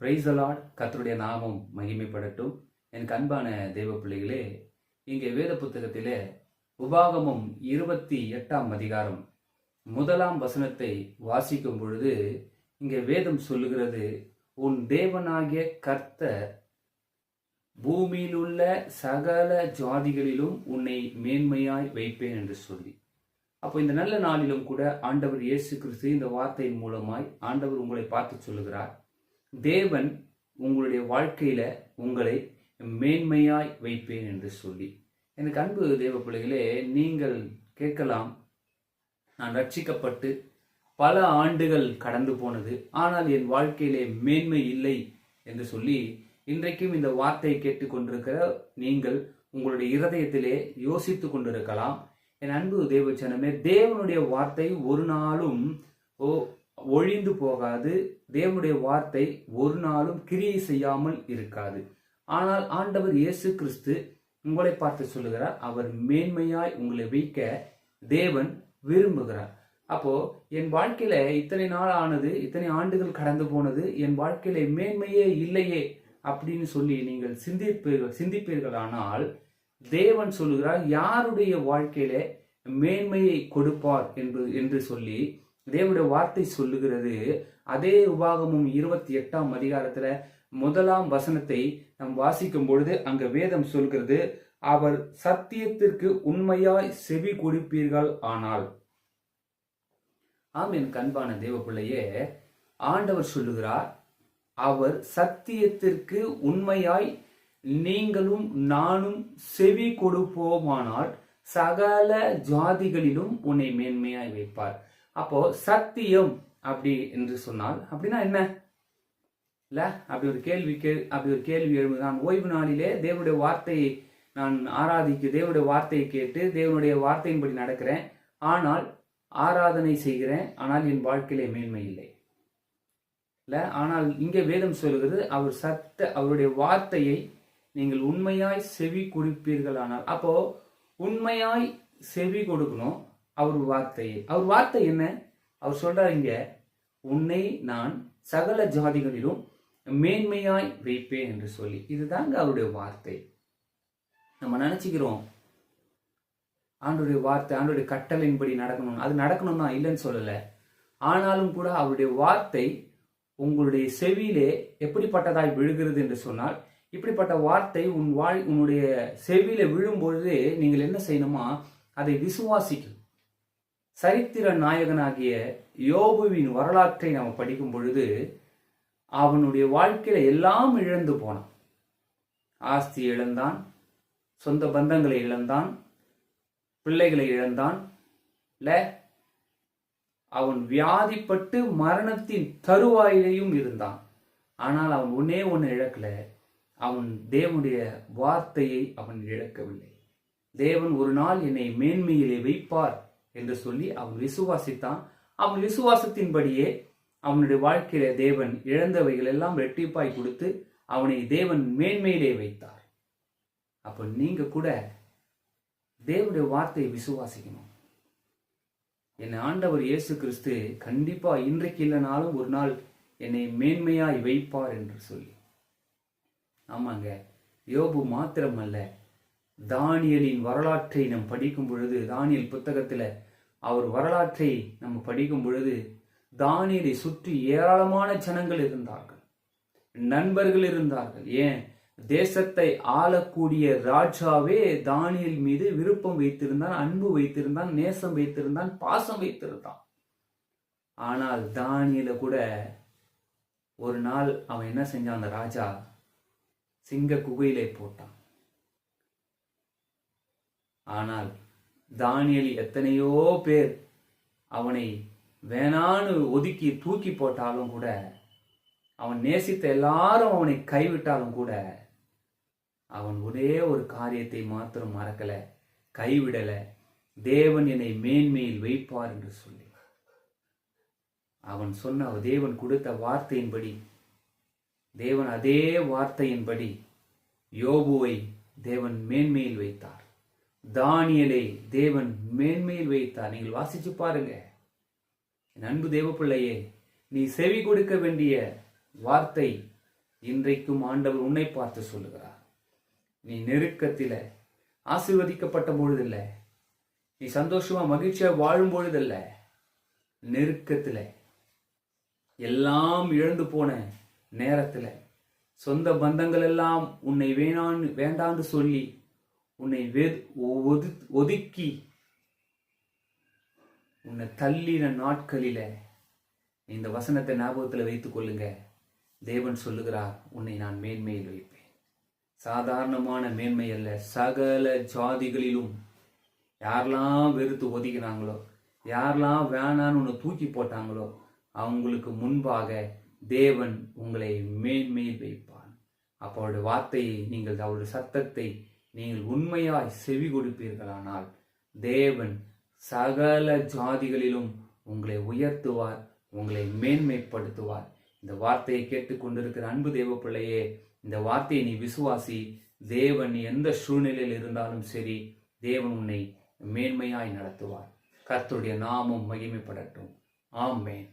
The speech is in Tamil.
பிரைஸ் அலாட் கத்தருடைய நாமம் மகிமைப்படட்டும். எனக்கு அன்பான தெய்வ பிள்ளைகளே இங்கே வேத புத்தகத்திலே உபாகமும் இருபத்தி எட்டாம் அதிகாரம் முதலாம் வசனத்தை வாசிக்கும் பொழுது இங்கே வேதம் சொல்லுகிறது உன் தேவனாகிய கர்த்தர் பூமியிலுள்ள சகல ஜாதிகளிலும் உன்னை மேன்மையாய் வைப்பேன் என்று சொல்லி. அப்போ இந்த நல்ல நாளிலும் கூட ஆண்டவர் இயேசு கிறிஸ்து இந்த வார்த்தையின் மூலமாய் ஆண்டவர் உங்களை பார்த்து சொல்லுகிறார். தேவன் உங்களுடைய வாழ்க்கையில உங்களை மேன்மையாய் வைப்பேன் என்று சொல்லி. எனக்கு அன்பு தேவ பிள்ளைகளே நீங்கள் கேட்கலாம் நான் ரட்சிக்கப்பட்டு பல ஆண்டுகள் கடந்து போனது ஆனால் என் வாழ்க்கையிலே மேன்மை இல்லை என்று சொல்லி இன்றைக்கும் இந்த வார்த்தையை கேட்டுக்கொண்டிருக்கிற நீங்கள் உங்களுடைய இருதயத்திலே யோசித்து கொண்டிருக்கலாம். என் அன்பு தேவச்சனமே தேவனுடைய வார்த்தை ஒரு நாளும் ஓ ஒழிந்து போகாது. தேவனுடைய வார்த்தை ஒரு நாளும் கிரியை செய்யாமல் இருக்காது. ஆனால் ஆண்டவர் இயேசு கிறிஸ்து உங்களை பார்த்து சொல்லுகிறார் அவர் மேன்மையாய் உங்களை வைக்க தேவன் விரும்புகிறார். அப்போ என் வாழ்க்கையில இத்தனை நாள் ஆனது இத்தனை ஆண்டுகள் கடந்து போனது என் வாழ்க்கையில மேன்மையே இல்லையே அப்படின்னு சொல்லி நீங்கள் சிந்திப்பீர்கள் சிந்திப்பீர்கள் ஆனால் தேவன் சொல்லுகிறார் யாருடைய வாழ்க்கையில மேன்மையை கொடுப்பார் என்று என்று சொல்லி தேவனுடைய வார்த்தை சொல்லுகிறது. அதே உபாகமும் இருபத்தி எட்டாம் அதிகாரத்துல முதலாம் வசனத்தை நாம் வாசிக்கும் பொழுது அங்க வேதம் சொல்கிறது அவர் சத்தியத்திற்கு உண்மையாய் செவி கொடுப்பீர்கள் ஆனால். ஆம் என் கண்பான தேவ பிள்ளையே ஆண்டவர் சொல்லுகிறார் அவர் சத்தியத்திற்கு உண்மையாய் நீங்களும் நானும் செவி கொடுப்போமானால் சகல ஜாதிகளிலும் உன்னை மேன்மையாய் வைப்பார். அப்போ சத்தியம் அப்படி என்று சொன்னால் அப்படின்னா என்ன? இல்ல அப்படி ஒரு கேள்வி கே அப்படி ஒரு கேள்வி எழுது நான் ஓய்வு நாளிலே தேவனுடைய வார்த்தையை நான் ஆராதிக்க தேவனுடைய வார்த்தையை கேட்டு தேவனுடைய வார்த்தையின்படி நடக்கிறேன். ஆனால் ஆராதனை செய்கிறேன். ஆனால் என் வாழ்க்கையிலே மேன்மை இல்லை. இல்ல ஆனால் இங்கே வேதம் சொல்கிறது அவர் சத்த அவருடைய வார்த்தையை நீங்கள் உண்மையாய் செவி கொடுப்பீர்கள் ஆனால் அப்போ உண்மையாய் செவி கொடுக்கணும். அவர் வார்த்தையை அவர் வார்த்தை என்ன? அவர் சொல்றாரு இங்க உன்னை நான் சகல ஜாதிகளிலும் மேன்மையாய் வைப்பேன் என்று சொல்லி. இதுதாங்க அவருடைய வார்த்தை. நம்ம நினைச்சுக்கிறோம் ஆண்டுடைய வார்த்தை ஆண்டுடைய கட்டளையின்படி நடக்கணும். அது நடக்கணும்னா இல்லைன்னு சொல்லலை. ஆனாலும் கூட அவருடைய வார்த்தை உங்களுடைய செவியிலே எப்படிப்பட்டதாய் விழுகிறது என்று சொன்னால் இப்படிப்பட்ட வார்த்தை உன் வாழ் உன்னுடைய செவியில விழும்பொழுது நீங்கள் என்ன செய்யணுமா? அதை விசுவாசிக்கணும். சரித்திர நாயகனாகிய யோபுவின் வரலாற்றை நாம் படிக்கும் பொழுது அவனுடைய வாழ்க்கையில எல்லாம் இழந்து போனான். ஆஸ்தி இழந்தான் சொந்த பந்தங்களை இழந்தான் பிள்ளைகளை இழந்தான். இல்ல அவன் வியாதிப்பட்டு மரணத்தின் தருவாயிலையும் இருந்தான். ஆனால் அவன் ஒன்னே ஒன்று இழக்கல. அவன் தேவனுடைய வார்த்தையை அவன் இழக்கவில்லை. தேவன் ஒரு நாள் என்னை மேன்மையிலே வைப்பார். என்று சொல்லி அவன் விசுவாசித்தான். அவன் விசுவாசத்தின்படியே அவனுடைய வாழ்க்கையில தேவன் இழந்தவைகள் எல்லாம் ரெட்டிப்பாய் கொடுத்து அவனை தேவன் மேன்மையிலே வைத்தார். அப்ப நீங்க கூட தேவனுடைய வார்த்தையை விசுவாசிக்கணும். என் ஆண்டவர் இயேசு கிறிஸ்து கண்டிப்பா இன்றைக்கு இல்லைனாலும் ஒரு நாள் என்னை மேன்மையாய் வைப்பார் என்று சொல்லி. ஆமாங்க யோபு மாத்திரமல்ல தானியலின் வரலாற்றை நாம் படிக்கும் பொழுது தானியல் புத்தகத்தில் அவர் வரலாற்றை நம்ம படிக்கும் பொழுது தானியலை சுற்றி ஏராளமான ஜனங்கள் இருந்தார்கள். நண்பர்கள் இருந்தார்கள். ஏன்? தேசத்தை ஆளக்கூடிய ராஜாவே தானியல் மீது விருப்பம் வைத்திருந்தான் அன்பு வைத்திருந்தான் நேசம் வைத்திருந்தான் பாசம் வைத்திருந்தான். ஆனால் தானியல கூட ஒரு நாள் அவன் என்ன செஞ்சான்? அந்த ராஜா சிங்க குகையிலே போட்டான். ஆனால் தானியல் எத்தனையோ பேர் அவனை வேணான்னு ஒதுக்கி தூக்கி போட்டாலும் கூட அவன் நேசித்த எல்லாரும் அவனை கைவிட்டாலும் கூட அவன் ஒரே ஒரு காரியத்தை மாத்திரம் மறக்கல கைவிடல. தேவன் என்னை மேன்மையில் வைப்பார் என்று சொல்லி. அவன் சொன்ன தேவன் கொடுத்த வார்த்தையின்படி தேவன் அதே வார்த்தையின்படி யோபுவை தேவன் மேன்மையில் வைத்தார். தானியலை தேவன் மேன்மையில் வைத்தார். நீங்கள் வாசிச்சு பாருங்க. அன்பு தேவ பிள்ளையே நீ செவி கொடுக்க வேண்டிய வார்த்தை இன்றைக்கும் ஆண்டவர் உன்னை பார்த்து சொல்லுகிறார். நீ நெருக்கத்தில் ஆசீர்வதிக்கப்பட்ட பொழுதில்ல. நீ சந்தோஷமா மகிழ்ச்சியா வாழும் பொழுதல்ல. நெருக்கத்தில் எல்லாம் இழந்து போன நேரத்தில் சொந்த பந்தங்கள் எல்லாம் உன்னை வேணான்னு வேண்டான்னு சொல்லி உன்னை வே ஒது ஒதுக்கி உன்னை தள்ளின நாட்களில இந்த வசனத்தை ஞாபகத்தில் வைத்துக் கொள்ளுங்க. தேவன் சொல்லுகிறார் உன்னை நான் மேன்மையில் வைப்பேன். சாதாரணமான மேன்மை அல்ல சகல ஜாதிகளிலும் யாரெல்லாம் வெறுத்து ஒதுக்கினாங்களோ யாரெல்லாம் வேணான்னு உன்னை தூக்கி போட்டாங்களோ அவங்களுக்கு முன்பாக தேவன் உங்களை மேன்மையில் வைப்பான் அப்போ அவருடைய வார்த்தையை நீங்கள் அவருடைய சத்தத்தை நீங்கள் உண்மையாய் செவி கொடுப்பீர்களானால் தேவன் சகல ஜாதிகளிலும் உங்களை உயர்த்துவார் உங்களை மேன்மைப்படுத்துவார். இந்த வார்த்தையை கேட்டுக்கொண்டிருக்கிற அன்பு தேவ பிள்ளையே இந்த வார்த்தையை நீ விசுவாசி தேவன் எந்த சூழ்நிலையில் இருந்தாலும் சரி தேவன் உன்னை மேன்மையாய் நடத்துவார். கர்த்தருடைய நாமம் மகிமைப்படட்டும். ஆமென்.